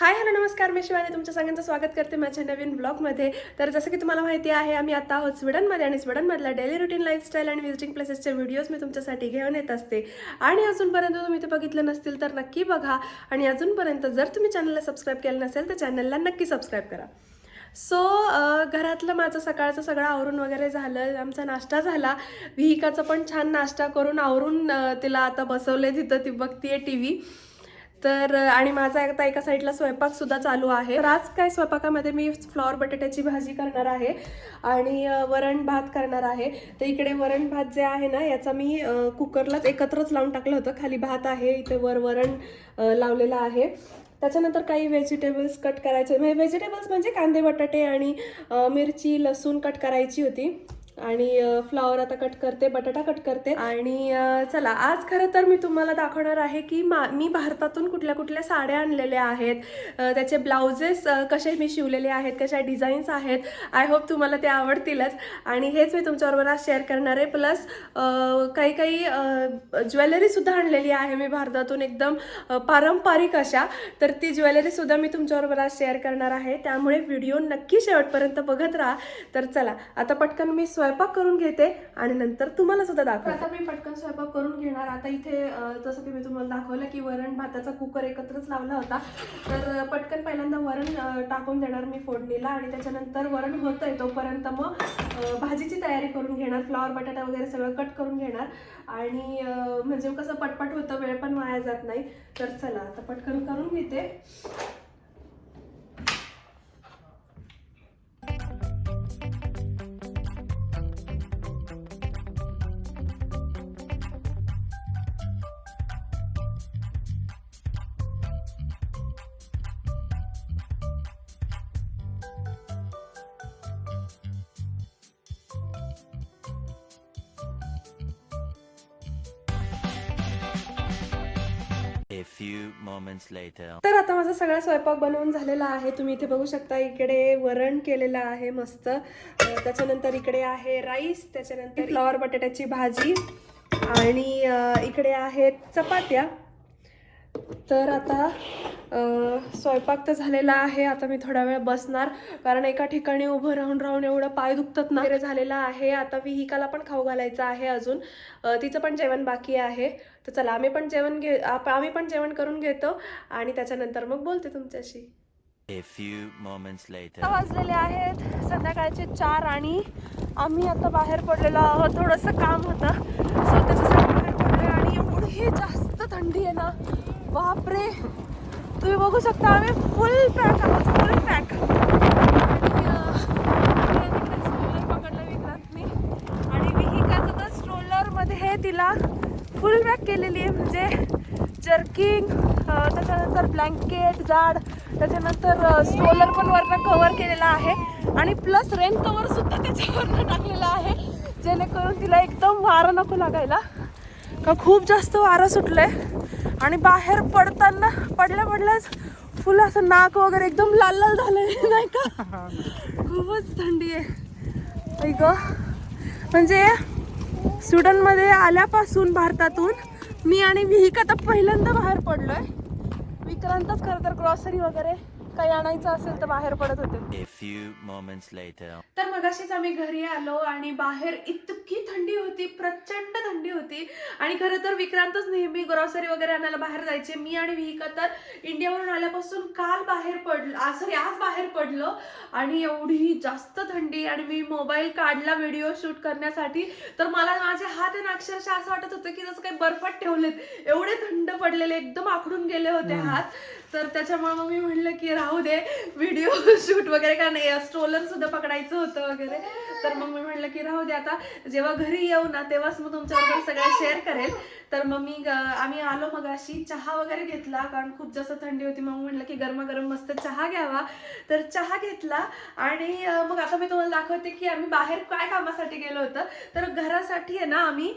Hi hello नमस्कार. मी शिवानी. तुमच्या सगळ्यांचं स्वागत करते माझ्या नवीन ब्लॉगमध्ये. तर जसं की तुम्हाला माहिती आहे आम्ही आता आहोत स्वीडनमध्ये आणि स्वीडनमधल्या डेली रुटीन लाईफस्टाईल आणि व्हिजिटिंग प्लेसेसचे व्हिडिओज मी तुमच्यासाठी घेऊन येत असते. आणि अजूनपर्यंत तुम्ही ते बघितलं नसतील तर नक्की बघा. आणि अजूनपर्यंत जर तुम्ही चॅनलला सबस्क्राईब केलं नसेल तर चॅनलला नक्की सबस्क्राईब करा. सो घरातलं माझं सकाळचं सगळं आवरून वगैरे झालं आमचा नाश्ता झाला. विहिकाचं पण छान नाश्ता करून आवरून तिला आता बसवले तिथं ती बघतीये टी व्ही. तर आणि माझा आता एका साईडला स्वयंपाक सुद्धा चालू आहे. तर आज काय स्वयंपाकामध्ये मी फ्लॉवर बटाट्याची भाजी करणार आहे आणि वरण भात करणार आहे. तर इकडे वरण भात जे आहे ना याचा मी कुकरलाच एकत्रच लावून टाकलं होतं. खाली भात आहे इथे वर वरण लावलेलं आहे. त्याच्यानंतर काही व्हेजिटेबल्स कट करायचे. म्हणजे व्हेजिटेबल्स म्हणजे कांदे बटाटे आणि मिरची लसूण कट करायची होती. आणि फ्लावर आता कट करते बटाटा कट करते. आणि चला आज खरं तर मी तुम्हाला दाखवणार आहे की मा मी भारतातून कुठल्या कुठल्या साड्या आणलेल्या आहेत. त्याचे ब्लाउजेस कसे मी शिवलेले आहेत कशा डिझाईन्स आहेत. आय होप तुम्हाला ते आवडतीलच. आणि हेच मी तुमच्याबरोबर आज शेअर करणार आहे. प्लस काही काही ज्वेलरीसुद्धा आणलेली आहे मी भारतातून एकदम पारंपरिक अशा. तर ती ज्वेलरीसुद्धा मी तुमच्याबरोबर आज शेअर करणार आहे. त्यामुळे व्हिडिओ नक्की शेवटपर्यंत बघत राहा. तर चला आता पटकन मी स्वयंपाक करून घेते आणि नंतर तुम्हाला सुद्धा दाखव आता मी पटकन स्वयंपाक करून घेणार. आता इथे जसं की मी तुम्हाला दाखवलं की वरण भाताचा कुकर एकत्रच लावला होता. तर पटकन पहिल्यांदा वरण टाकून देणार मी फोडणीला आणि त्याच्यानंतर वरण होतंय तोपर्यंत मग भाजीची तयारी करून घेणार फ्लॉवर बटाटा वगैरे सगळं कट करून घेणार. आणि म्हणजे कसं पटपट होतं वेळ पण वाया जात नाही. तर चला आता पटकन करून घेते. A few moments later. तर आता माझा सगळा स्वयंपाक बनवून झालेला आहे. तुम्ही इथे बघू शकता इकडे वरण केलेलं आहे मस्त. त्याच्यानंतर इकडे आहे राईस त्याच्यानंतर फ्लॉवर बटाट्याची भाजी आणि अं, इकडे आहेत चपात्या. तर आता अं, स्वयंपाक तर झालेला आहे. आता मी थोडा वेळ बसणार कारण एका ठिकाणी उभं राहून राहून एवढं पाय दुखतात ना. वगैरे झालेला आहे. आता विहिकाला पण खाऊ घालायचं आहे अजून. अं, तिचं पण जेवण बाकी आहे. तर चला आम्ही पण जेवण घे आप- आम्ही पण जेवण करून घेतो आणि त्याच्यानंतर मग बोलते तुमच्याशी. वाजलेले आहेत संध्याकाळचे चार आणि आम्ही आता बाहेर पडलेलो आहोत. थोडंसं काम होतं. सो त्याच्यासाठी बाहेर पडलोय आणि एवढी जास्त थंडी आहे ना. बापरे. तुम्ही बघू शकता आम्ही फुल पॅक आहोत फुल पॅक पकडलं विक्रांतनी. आणि विहिकाचं तर स्ट्रोलरमध्ये हे तिला. फुल पॅक केलेली आहे म्हणजे जर्किंग त्याच्यानंतर ब्लँकेट जाड त्याच्यानंतर स्ट्रोलर पण वरनं कव्हर केलेला आहे. आणि प्लस रेन कव्हर सुद्धा त्याच्यावरनं टाकलेला आहे जेणेकरून तिला एकदम वारं नको लागायला. का खूप जास्त वारं सुटलंय. आणि बाहेर पडताना पडल्या पडल्याच फुल असं नाक वगैरे एकदम लाल लाल झालंय नाही का? खूपच थंडी आहे. ऐक म्हणजे स्वीडनमध्ये आल्यापासून भारतातून मी आणि विहिक आता पहिल्यांदा बाहेर पडलोय. विक्रांतच खरं तर ग्रॉसरी वगैरे काही आणायचं असेल तर बाहेर पडत होते. Few moments later. तर मगाशीच आम्ही घरी आलो आणि बाहेर इतकी थंडी होती प्रचंड थंडी होती. आणि खरं तर विक्रांतच नेहमी ग्रॉसरी वगैरे आणायला बाहेर जायचे. मी आणि विहिका तर इंडियावरून आल्यापासून काल बाहेर पडलो सॉरी आज बाहेर पडलो. आणि एवढी जास्त थंडी आणि मी मोबाईल काढला व्हिडिओ शूट करण्यासाठी. तर मला माझे हात आहे ना अक्षरशः असं वाटत होतं की जसं काही बर्फात ठेवलेत. एवढे थंड पडलेले एकदम आखडून गेले होते हात. तर त्याच्यामुळे मग मी म्हणलं की राहू दे व्हिडिओ शूट वगैरे नाही स्ट्रोलर सुद्धा पकडायचं होतं वगैरे. तर मग मी म्हणलं की राहू दे आता. जेव्हा घरी येऊ ना तेव्हाच मग तुमच्याबरोबर सगळं शेअर करेल. तर मग मी ग- आम्ही आलो मग अशी चहा वगैरे घेतला कारण खूप जास्त थंडी होती मग म्हणलं की गरमागरम मस्त चहा घ्यावा. तर चहा घेतला आणि मग आता मी तुम्हाला दाखवते की आम्ही बाहेर काय कामासाठी गेलो होतं. तर घरासाठी आहे ना आम्ही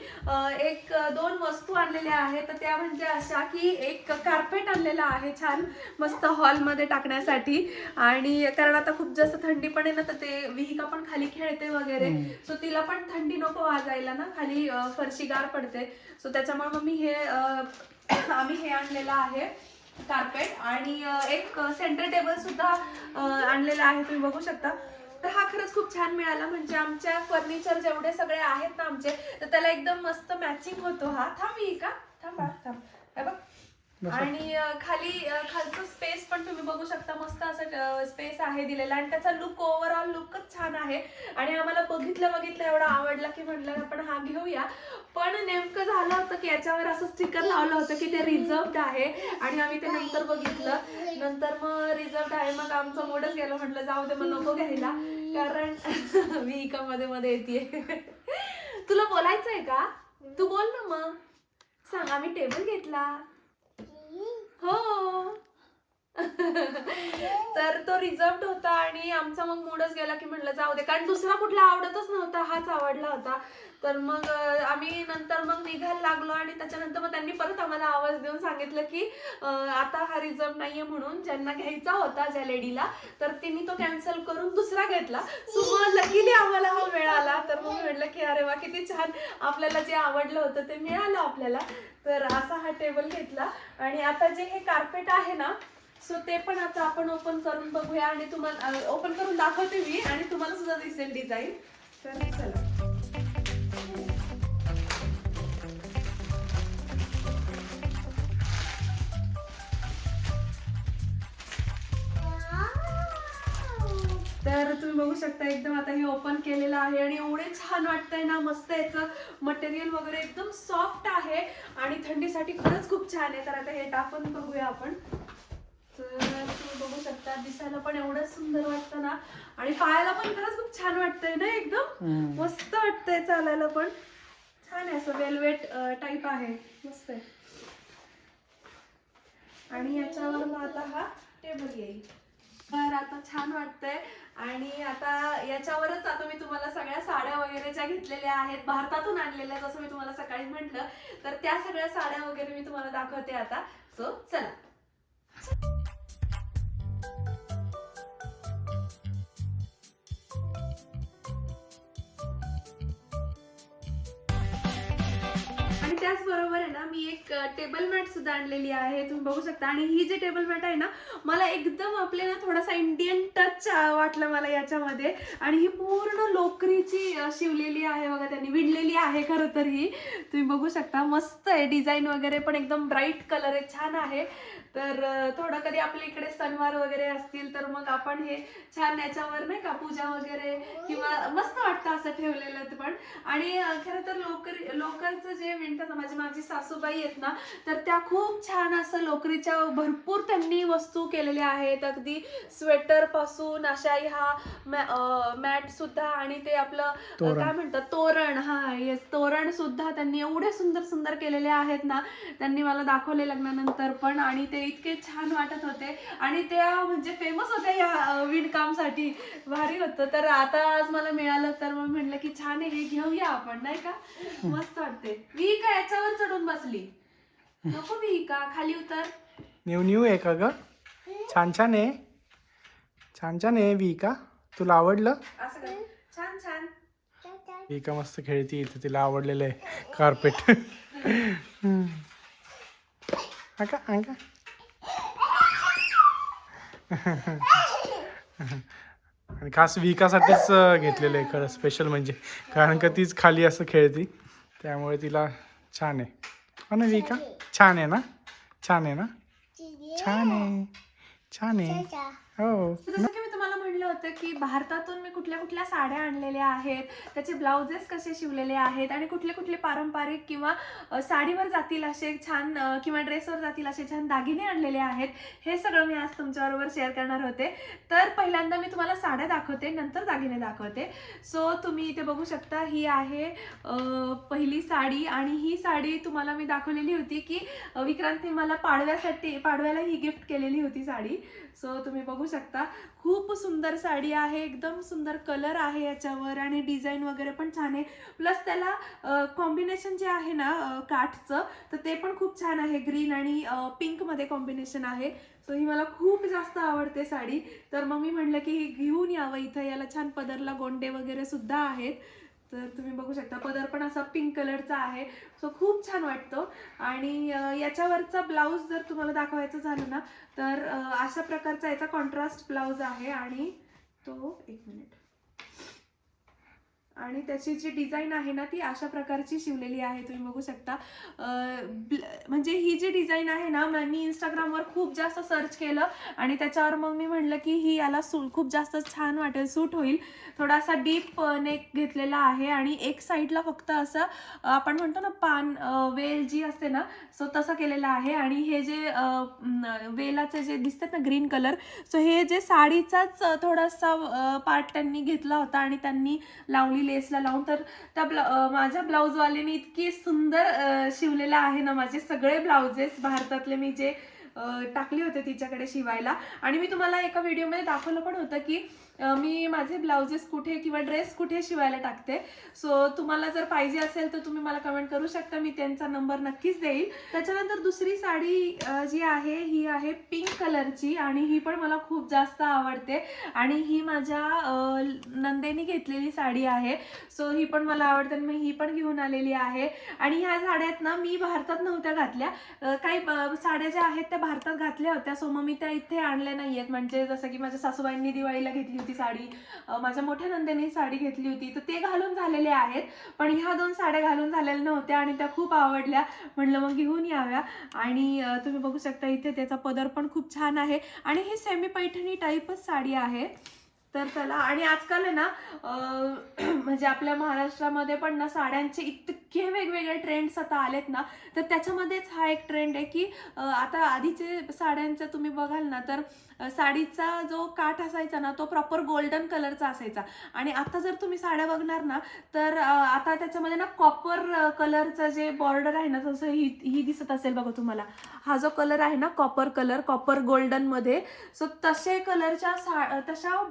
एक दोन वस्तू आणलेल्या आहेत. तर त्या म्हणजे अशा की एक कार्पेट आणलेला आहे छान मस्त हॉलमध्ये टाकण्यासाठी. आणि कारण आता खूप जास्त थंडी पण आहे ना तर ते विहिका पण खाली खेळते वगैरे. सो तिला पण थंडी नको वाजायला ना. खाली फरशी गार पडते. सो त्याच्यामुळे मग मी हे आम्ही हे आणलेलं आहे कार्पेट आणि एक सेंटर टेबल सुद्धा आणलेला आहे. तुम्ही बघू शकता. तर हा खरंच खूप छान मिळाला. म्हणजे आमच्या फर्निचर जेवढे सगळे आहेत ना आमचे तर त्याला एकदम मस्त मॅचिंग होतो हा. थांब का थांब थांब. बघ. आणि खाली खालचं स्पेस पण तुम्ही बघू शकता. मस्त असं स्पेस आहे दिलेला आणि त्याचा लुक ओव्हरऑल लुकच छान आहे. आणि आम्हाला बघितलं बघितलं एवढा आवडला की म्हटलं आपण हा घेऊया. पण नेमकं झालं होतं की याच्यावर असं स्टिकर लावलं होतं की ते रिझर्वड आहे. आणि आम्ही ते नंतर बघितलं. नंतर मग रिझर्वड आहे मग आमचं मोडच गेलं. म्हटलं जाऊ दे मग नको घ्यायला. कारण मी इका मध्ये मध्ये येते. तुला बोलायचंय का? तू बोल ना मग. सांग आम्ही टेबल घेतला. हो. तर तो रिझर्वड होता आणि आमचा मग मूडच गेला की म्हटलं जाऊ दे कारण दुसरा कुठला आवडतच नव्हता हाच आवडला होता. तर मग आम्ही नंतर मग निघायला लागलो आणि त्याच्यानंतर मग त्यांनी परत आम्हाला आवाज देऊन सांगितलं की आता हा रिझर्व नाहीये म्हणून ज्यांना घ्यायचा होता ज्या लेडीला तर तिने तो कॅन्सल करून दुसरा घेतला. सो मग लकीली आम्हाला हा मिळाला तर मग म्हटलं की अरे वा किती छान आपल्याला जे आवडलं होतं ते मिळालं आपल्याला. तर असा हा टेबल घेतला. आणि आता जे हे कार्पेट आहे ना सो ते पण आता आपण ओपन करून बघूया आणि तुम्हाला ओपन करून दाखवते मी आणि तुम्हाला सुद्धा दिसेल डिझाईन तर चला. तर तुम्ही बघू शकता एकदम आता हे ओपन केलेलं आहे आणि एवढे छान वाटतंय ना मस्त याचं मटेरियल वगैरे एकदम सॉफ्ट आहे आणि थंडीसाठी खरंच खूप छान आहे. तर आता हे टाकून बघूया आपण. तर तुम्ही बघू शकता दिसायला पण एवढं सुंदर वाटतं ना. आणि पायाला पण खरंच खूप छान वाटतंय ना एकदम. मस्त वाटतंय चालायला पण. छान आहे असं वेलवेट टाईप आहे. मस्त आहे. आणि याच्यावर आता हा टेबल येईल. तर आता छान वाटतंय. आणि आता याच्यावरच आता मी तुम्हाला सगळ्या साड्या वगैरे ज्या घेतलेल्या आहेत भारतातून आणलेल्या जसं मी तुम्हाला सकाळी म्हटलं तर त्या सगळ्या साड्या वगैरे मी तुम्हाला दाखवते आता. सो चला. त्याचबरोबर आहे ना मी एक टेबल मॅट सुद्धा आणलेली आहे तुम्ही बघू शकता. आणि ही जी टेबल मॅट आहे ना मला एकदम आपले ना थोडासा इंडियन टच वाटलं मला याच्यामध्ये. आणि ही पूर्ण लोकरीची शिवलेली आहे बघा त्यांनी विणलेली आहे खरं तर ही. तुम्ही बघू शकता मस्त आहे डिझाईन वगैरे पण एकदम ब्राईट कलर आहे छान आहे. तर थोडं कधी आपल्या इकडे सणवार वगैरे असतील तर मग आपण हे छान याच्यावर नाही का पूजा वगैरे किंवा मस्त वाटतं असं ठेवलेलं पण. आणि खरं तर लोकर लोकरचं जे विणतात ना माझी माझी सासूबाई आहेत ना तर त्या खूप छान असं लोकरीच्या भरपूर त्यांनी वस्तू केलेल्या आहेत. अगदी स्वेटरपासून अशा ह्या मॅट सुद्धा आणि ते आपलं काय म्हणतात तोरण. हा येस तोरण सुद्धा त्यांनी एवढे सुंदर सुंदर केलेले आहेत ना त्यांनी मला दाखवले लग्नानंतर पण. आणि ते इतके छान वाटत होते. आणि त्या म्हणजे फेमस होत्या या विणकामसाठी. भारी होतं. तर आता आज मला मिळालं तर मग म्हटलं की छान आहे हे घेऊया आपण नाही का? मस्त वाटते. मी का याच्यावर चढून बसली? नको मी का? खाली उतर. न्यू न्यू आहे का ग? छान छान आहे. छान छान आहे विका. तुला आवडलं? असं छान छान. विका मस्त खेळती इथे. तिला आवडलेलं आहे. कार्पेट अंका अंका आणि खास विकासाठीच घेतलेलं आहे खरं स्पेशल म्हणजे. कारण का तीच खाली असं खेळती त्यामुळे तिला छान आहे. हो ना विका? छान आहे ना? छान आहे ना? छान आहे. छान आहे. हो. तर होतं की भारतातून मी कुठल्या कुठल्या साड्या आणलेल्या आहेत त्याचे ब्लाउजेस कसे शिवलेले आहेत आणि कुठले कुठले पारंपरिक किंवा साडीवर जातील असे छान किंवा ड्रेसवर जातील असे छान दागिने आणलेले आहेत हे सगळं मी आज तुमच्याबरोबर शेअर करणार होते. तर पहिल्यांदा मी तुम्हाला साड्या दाखवते नंतर दागिने दाखवते. सो तुम्ही इथे बघू शकता ही आहे पहिली साडी आणि ही साडी तुम्हाला मी दाखवलेली होती की विक्रांतने मला पाडव्यासाठी पाडव्याला ही गिफ्ट केलेली होती साडी. सो तुम्ही बघू शकता खूप सुंदर साडी आहे एकदम सुंदर कलर आहे याच्यावर आणि डिझाईन वगैरे पण छान आहे. प्लस त्याला कॉम्बिनेशन जे आहे ना काठचं तर ते पण खूप छान आहे. ग्रीन आणि पिंकमध्ये कॉम्बिनेशन आहे. सो ही मला खूप जास्त आवडते साडी. तर मग मी म्हणलं की ही घेऊन यावं इथं. याला छान पदरला गोंडे वगैरे सुद्धा आहेत. तर तुम्ही बघू शकता पदर पण असा पिंक कलरचा आहे. सो खूप छान वाटतो. आणि याच्यावरचा ब्लाऊज जर तुम्हाला दाखवायचं झालं ना तर अशा प्रकारचा याचा कॉन्ट्रास्ट ब्लाऊज आहे. आणि तो एक मिनिट आणि त्याची जी डिझाईन आहे ना ती अशा प्रकारची शिवलेली आहे. तुम्ही बघू शकता. ब्ल- म्हणजे ही जी डिझाईन आहे ना मी इंस्टाग्रामवर खूप जास्त सर्च केलं आणि त्याच्यावर मग मी म्हणलं की ही याला सू खूप जास्त छान वाटेल सूट होईल. थोडासा डीप नेक घेतलेला आहे आणि एक साईडला फक्त असं आपण म्हणतो ना पान वेल जी असते ना सो तसं केलेलं आहे. आणि हे जे वेलाचे जे दिसतात ना ग्रीन कलर सो हे जे साडीचाच थोडासा पार्ट त्यांनी घेतला होता आणि त्यांनी लावली लेसला लावून तर त्या ब्ला माझ्या ब्लाऊजवालीने इतकी सुंदर शिवलेला शिवलेलं आहे ना माझे सगळे ब्लाउजेस भारतातले मी जे टाकले होते तिच्याकडे शिवायला. आणि मी तुम्हाला एका व्हिडिओमध्ये दाखवलं पण होतं की मी माझे ब्लाउजेस कुठे किंवा ड्रेस कुठे शिवायला टाकते? सो तुम्हाला जर पाहिजे असेल तर तुम्ही मला कमेंट करू शकता. मी त्यांचा नंबर नक्कीच देईल. त्याच्यानंतर दुसरी साडी जी आहे ही आहे पिंक कलरची आणि ही पण मला खूप जास्त आवडते. आणि ही माझ्या नंदेनी घेतलेली साडी आहे. सो ही पण मला आवडते आणि मी ही पण घेऊन आलेली आहे. आणि ह्या साड्यात ना मी भारतात नव्हत्या घातल्या. काही साड्या ज्या आहेत त्या भारतात घातल्या होत्या. सो मग मी त्या इथे आणल्या नाही आहेत म्हणजे जसं की माझ्या सासूबाईंनी दिवाळीला घेतली होती साडी. माझ्या मोठ्या नंदेने साडी घेतली होती. तर ते घालून झालेले आहेत. पण ह्या दोन साड्या घालून झालेल्या नव्हत्या आणि त्या खूप आवडल्या. म्हणलं मग घेऊन याव्या. आणि तुम्ही बघू शकता इथे त्याचा पदर पण खूप छान आहे. आणि ही सेमी पैठणी टाईपच साडी आहे. तर त्याला आणि आजकाल आहे ना म्हणजे आपल्या महाराष्ट्रामध्ये पण ना साड्यांचे इतके वेगवेगळे ट्रेंड्स आता आलेत ना तर त्याच्यामध्येच हा एक ट्रेंड आहे की आता आधीचे साड्यांचं तुम्ही बघाल ना तर साडीचा जो काठ असायचा ना तो प्रॉपर गोल्डन कलरचा असायचा. आणि आता जर तुम्ही साड्या बघणार ना तर आता त्याच्यामध्ये ना कॉपर कलरचं जे बॉर्डर आहे ना तसं ही ही दिसत असेल बघा तुम्हाला हा जो कलर आहे ना कॉपर कलर कॉपर गोल्डनमध्ये सो तसे कलरच्या सा तशा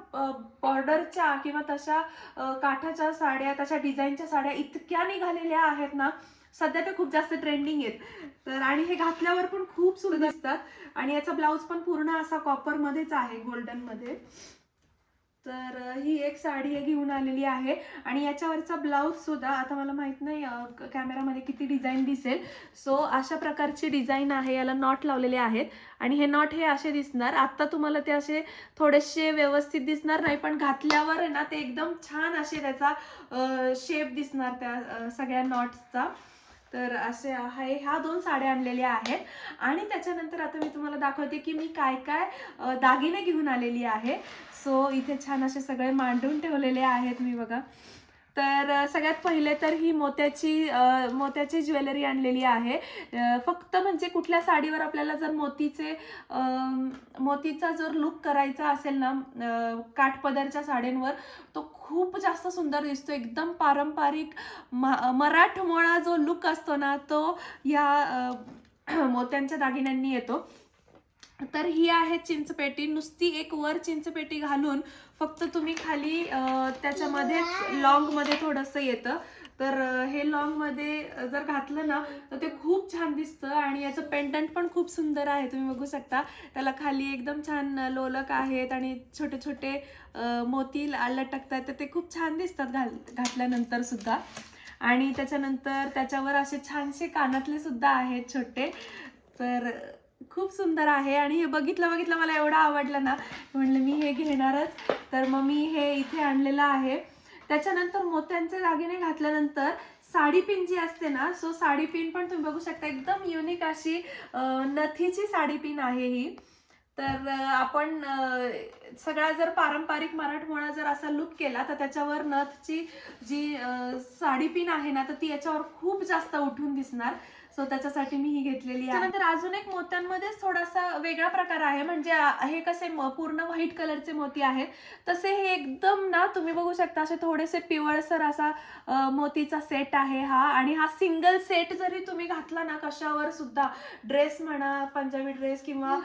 बॉर्डरच्या किंवा तशा काठाच्या साड्या तशा डिझाईनच्या साड्या इतक्या निघालेल्या आहेत ना सध्या त्या खूप जास्त ट्रेंडिंग आहेत. तर आणि हे घातल्यावर पण खूप सुंदर दिसतात. आणि याचा ब्लाऊज पण पूर्ण असा कॉपरमध्येच आहे गोल्डनमध्ये तर ही एक साडी घेऊन आलेली आहे. आणि याच्यावरचा ब्लाऊज सुद्धा आता मला माहीत नाही क- कॅमेरामध्ये किती डिझाईन दिसेल. सो अशा प्रकारची डिझाईन आहे याला नॉट लावलेले आहेत. आणि हे नॉट हे असे दिसणार. आत्ता तुम्हाला ते असे थोडेसे व्यवस्थित दिसणार नाही पण घातल्यावर आहे ना ते एकदम छान असे त्याचा शेप दिसणार त्या सगळ्या नॉट्सचा तर असे आहे. ह्या दोन साड्या आणलेल्या आहेत. आणि त्याच्यानंतर आता मी तुम्हाला दाखवते की मी काय काय दागिने घेऊन आलेली आहे. सो इथे छान असे सगळे मांडून ठेवलेले आहेत मी बघा. तर सगळ्यात पहिले तर ही मोत्याची मोत्याची ज्वेलरी आणलेली आहे. फक्त म्हणजे कुठल्या साडीवर आपल्याला जर मोतीचे मोतीचा जर लुक करायचा असेल ना काठपदरच्या साड्यांवर तो खूप जास्त सुंदर दिसतो. एकदम पारंपरिक मा- मराठमोळा जो लुक असतो ना तो या मोत्यांच्या दागिन्यांनी येतो. तर ही आहे चिंचपेटी. नुसती एक वर चिंचपेटी घालून फक्त तुम्ही खाली त्याच्यामध्येच लॉंगमध्ये थोडंसं येतं. तर हे लॉंगमध्ये जर घातलं ना तर ते खूप छान दिसतं आणि याचं पेंडंट पण खूप सुंदर आहे तुम्ही बघू शकता. त्याला खाली एकदम छान लोलक आहेत आणि छोटे छोटे मोती लटकतात तर ते खूप छान दिसतात घाल घातल्यानंतर सुद्धा. आणि त्याच्यानंतर त्याच्यावर असे छानसे कानातले सुद्धा आहेत छोटे. तर खूप सुंदर आहे आणि हे बघितलं बघितलं मला एवढं आवडलं ना. म्हणलं मी हे घेणारच. तर मग मी हे इथे आणलेलं आहे. त्याच्यानंतर मोत्यांचे दागिने घातल्यानंतर साडी पिन जी असते ना सो साडी पिन पण तुम्ही बघू शकता एकदम युनिक अशी नथीची साडी पिन आहे ही. तर आपण सगळा जर पारंपरिक मराठमोळा जर असा लुक केला तर त्याच्यावर नथची जी साडी पिन आहे ना तर ती याच्यावर खूप जास्त उठून दिसणार. सो त्याच्यासाठी मी ही घेतलेली आहे. नंतर अजून एक मोत्यांमध्येच थोडासा वेगळा प्रकार आहे. म्हणजे हे कसे म- पूर्ण व्हाईट कलरचे मोती आहेत. तसे हे एकदम ना तुम्ही बघू शकता असे थोडेसे पिवळसर असा मोतीचा सेट आहे हा. आणि हा सिंगल सेट जरी तुम्ही घातला ना कशावर सुद्धा ड्रेस म्हणा पंजाबी ड्रेस किंवा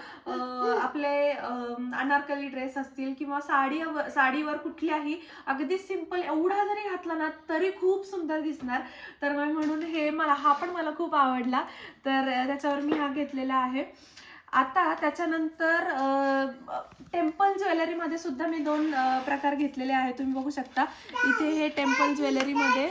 आपले अनारकली ड्रेस असतील किंवा साडी साडीवर कुठल्याही अगदी सिंपल एवढा जरी घातला ना तरी खूप सुंदर दिसणार. तर मग म्हणून हे मला हा पण मला खूप आवडला तर त्याच्यावर मी हा घेतलेला आहे. आता त्याच्यानंतर टेम्पल ज्वेलरीमध्ये सुद्धा मी दोन प्रकार घेतलेले आहे तुम्ही बघू शकता इथे हे टेम्पल ज्वेलरीमध्ये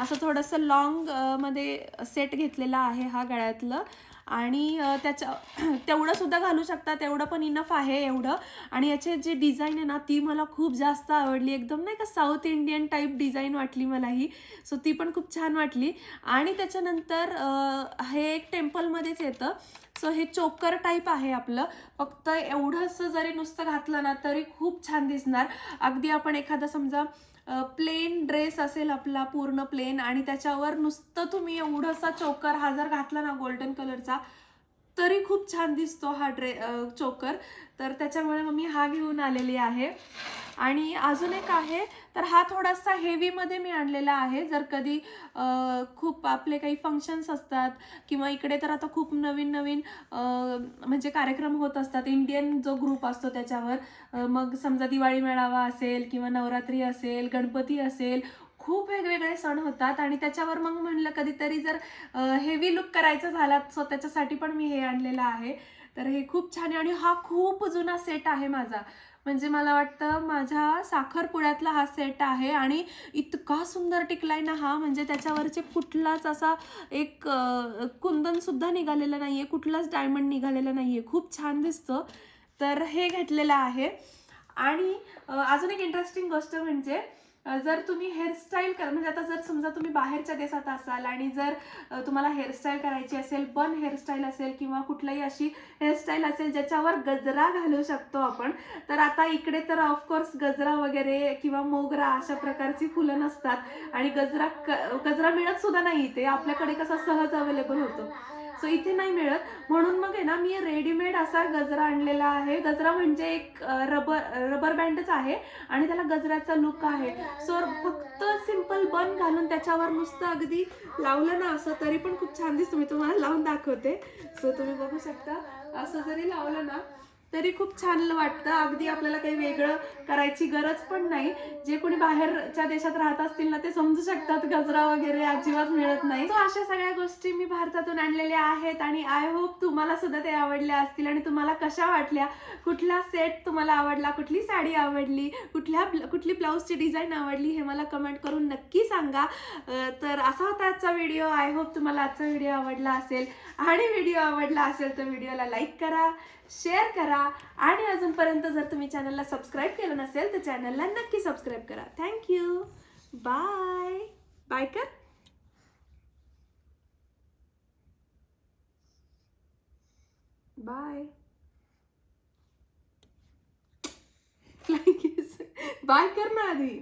असं थोडंसं लॉंगमध्ये सेट घेतलेला आहे हा गळ्यातलं. आणि त्याच्या तेवढं सुद्धा घालू शकता तेवढं पण इनफ आहे एवढं. आणि याचे जे डिझाईन आहे ना ती मला खूप जास्त आवडली. एकदम नाही का साऊथ इंडियन टाईप डिझाईन वाटली मला ही सो ती पण खूप छान वाटली. आणि त्याच्यानंतर हे एक टेम्पलमध्येच येतं. सो हे चोकर टाईप आहे आपलं. फक्त एवढंसं जरी नुसतं घातलं ना तरी खूप छान दिसणार. अगदी आपण एखादा समजा प्लेन ड्रेस असेल आपला पूर्ण प्लेन आणि त्याच्यावर नुसतं तुम्ही एवढंसा चोकर हा जर घातला ना गोल्डन कलरचा तरी खूप छान दिसतो हा ड्रे चोकर. तर त्याच्यामुळे मग मी हा घेऊन आलेली आहे. आणि अजून एक आहे तर हा थोडासा हेवीमध्ये मी आणलेला आहे. जर कधी खूप आपले काही फंक्शन्स असतात किंवा इकडे तर आता खूप नवीन नवीन म्हणजे कार्यक्रम होत असतात. इंडियन जो ग्रुप असतो त्याच्यावर मग समजा दिवाळी मेळावा असेल किंवा नवरात्री असेल गणपती असेल खूप वेगवेगळे सण होतात आणि त्याच्यावर मग म्हणलं कधीतरी जर हेवी लुक करायचं झाला सो त्याच्यासाठी पण मी हे आणलेलं आहे. तर हे खूप छान आहे आणि हा खूप जुना सेट आहे माझा. म्हणजे मला वाटतं माझ्या साखरपुड्यातला हा सेट आहे आणि इतका सुंदर टिकलाय ना हा. म्हणजे त्याच्यावरचे कुठलाच असा एक कुंदनसुद्धा निघालेला नाही आहे कुठलाच डायमंड निघालेलं आहे खूप छान दिसतं. तर हे घेतलेलं आहे. आणि अजून एक इंटरेस्टिंग गोष्ट म्हणजे जर तुम्ही हेअरस्टाईल कर म्हणजे आता जर समजा तुम्ही बाहेरच्या देशात असाल आणि जर तुम्हाला हेअरस्टाईल करायची असेल बन हेअरस्टाईल असेल किंवा कुठलाही अशी हेअरस्टाईल असेल ज्याच्यावर गजरा घालू शकतो आपण तर आता इकडे तर ऑफकोर्स गजरा वगैरे किंवा मोगरा अशा प्रकारची फुलं नसतात. आणि गजरा क- गजरा मिळत सुद्धा नाही इथे. आपल्याकडे कसा सहज अवेलेबल होतो. सो इथे नाही मिळत. म्हणून मग आहे ना मी रेडीमेड असा गजरा आणलेला आहे. गजरा म्हणजे एक रबर रबर बँडच आहे आणि त्याला गजऱ्याचा लुक आहे. सो फक्त सिंपल बन घालून त्याच्यावर नुसतं अगदी लावलं ना असं तरी पण खूप छान दिसतं. मी तुम्हाला लावून दाखवते. सो तुम्ही बघू शकता. असं जरी लावलं ना तरी खूप छान वाटतं. अगदी आपल्याला काही वेगळं करायची गरज पण नाही. जे कोणी बाहेरच्या देशात राहत असतील ना ते समजू शकतात गजरा वगैरे अजिबात मिळत नाही. तो अशा सगळ्या गोष्टी मी भारतातून आणलेल्या आहेत आणि आय होप तुम्हाला सुद्धा ते आवडल्या असतील आणि तुम्हाला कशा वाटल्या? कुठला सेट तुम्हाला आवडला? कुठली साडी आवडली? कुठल्या कुठली ब्लाऊजची डिझाईन आवडली? हे मला कमेंट करून नक्की सांगा. तर असा होता आजचा व्हिडिओ आय होप तुम्हाला आजचा व्हिडिओ आवडला असेल. आणि व्हिडिओ आवडला असेल तर व्हिडिओला लाईक करा. शेअर करा. आणि अजूनपर्यंत जर तुम्ही चॅनलला सबस्क्राईब केलं नसेल तर चॅनलला नक्की सबस्क्राईब करा. थँक्यू बाय बाय कर. बाय बाय कर ना आधी.